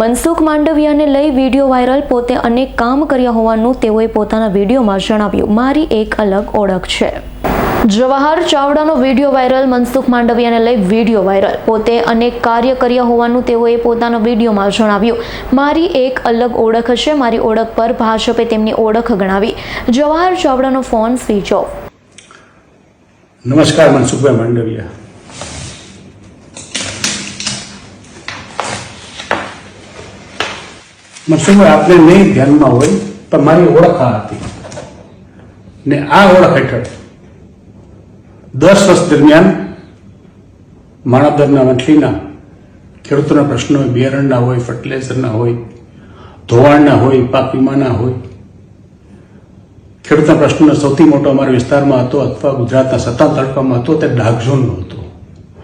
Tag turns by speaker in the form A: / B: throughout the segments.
A: મનસુખ માંડવિયાને લઈ video viral પોતે અનેક કામ કર્યા હોવાનું તેઓએ પોતાના વિડીયોમાં જણાવ્યું. મારી એક અલગ ઓળખ છે. જવાહર ચાવડાનો વીડિયો વાયરલ, મનસુખ માંડવિયાને લઈ વીડિયો વાયરલ. પોતે અનેક કાર્ય કર્યા હોવાનું તેઓએ પોતાના વિડીયોમાં જણાવ્યું. મારી એક અલગ ઓળખ છે. મારી ઓળખ પર ભાજપે તેમની ઓળખ ગણાવી. જવાહર ચાવડાનો ફોન સ્વિચ ઓફ.
B: નમસ્કાર, મનસુખભાઈ માંડવિયા. મનસુખભાઈ આપને નહીં ધ્યાનમાં હોય, પણ મારી ઓળખ આ હતી. ને આ ઓળખ હેઠળ દસ વર્ષ દરમિયાન માણાદરના વંથલીના ખેડૂતોના પ્રશ્નો હોય, બિયારણના હોય ફર્ટિલાઇઝરના હોય, ધોવાણના હોય, પાક વીમાના હોય. ખેડૂતના પ્રશ્નનો સૌથી મોટો અમારા વિસ્તારમાં હતો અથવા ગુજરાતના સત્તા તડકામાં હતો, તે ડાર્ક ઝોનનો હતો.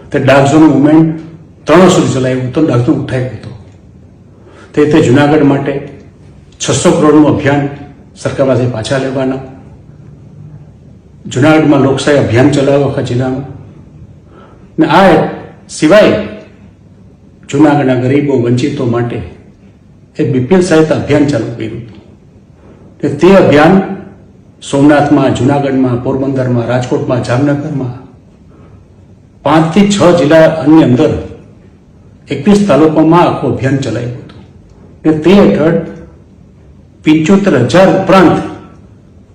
B: તે ડાર્ક ઝોન મુવમેન્ટ ત્રણ સુધી ચલાવ્યું હતું ડાર્ક ઝોન ઉઠાવી હતો. તે રીતે જુનાગઢ માટે છસો કરોડનું અભિયાન સરકાર પાસે પાછા લેવાના. જુનાગઢમાં લોકશાહી અભિયાન ચલાવ્યું આખા જિલ્લામાં ને આ સિવાય જુનાગઢના ગરીબો, વંચિતો માટે એક બીપીએલ સહિત અભિયાન ચાલુ કર્યું હતું. તે અભિયાન સોમનાથમાં, જુનાગઢમાં, પોરબંદરમાં, રાજકોટમાં, જામનગરમાં પાંચથી છ જિલ્લાની અંદર એકવીસ તાલુકામાં આખું અભિયાન ચલાવ્યું. ને તે હેઠળ પિંચોતેર હજાર ઉપરાંત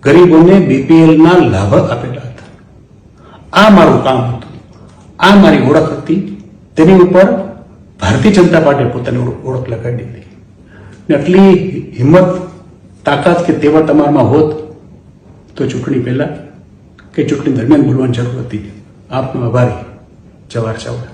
B: ગરીબોને બીપીએલના લાભ આપેલા હતા. આ મારું કામ હતું. આ મારી ઓળખ હતી. તેની ઉપર ભારતીય જનતા પાર્ટીએ પોતાની ઓળખ- લગાડી હતી. ને આટલી હિંમત, તાકાત કે તેવા તમારામાં હોત તો ચૂંટણી પહેલાં કે ચૂંટણી દરમિયાન બોલવાની જરૂર હતી. આપનો આભારી. જવાહર ચાવડા.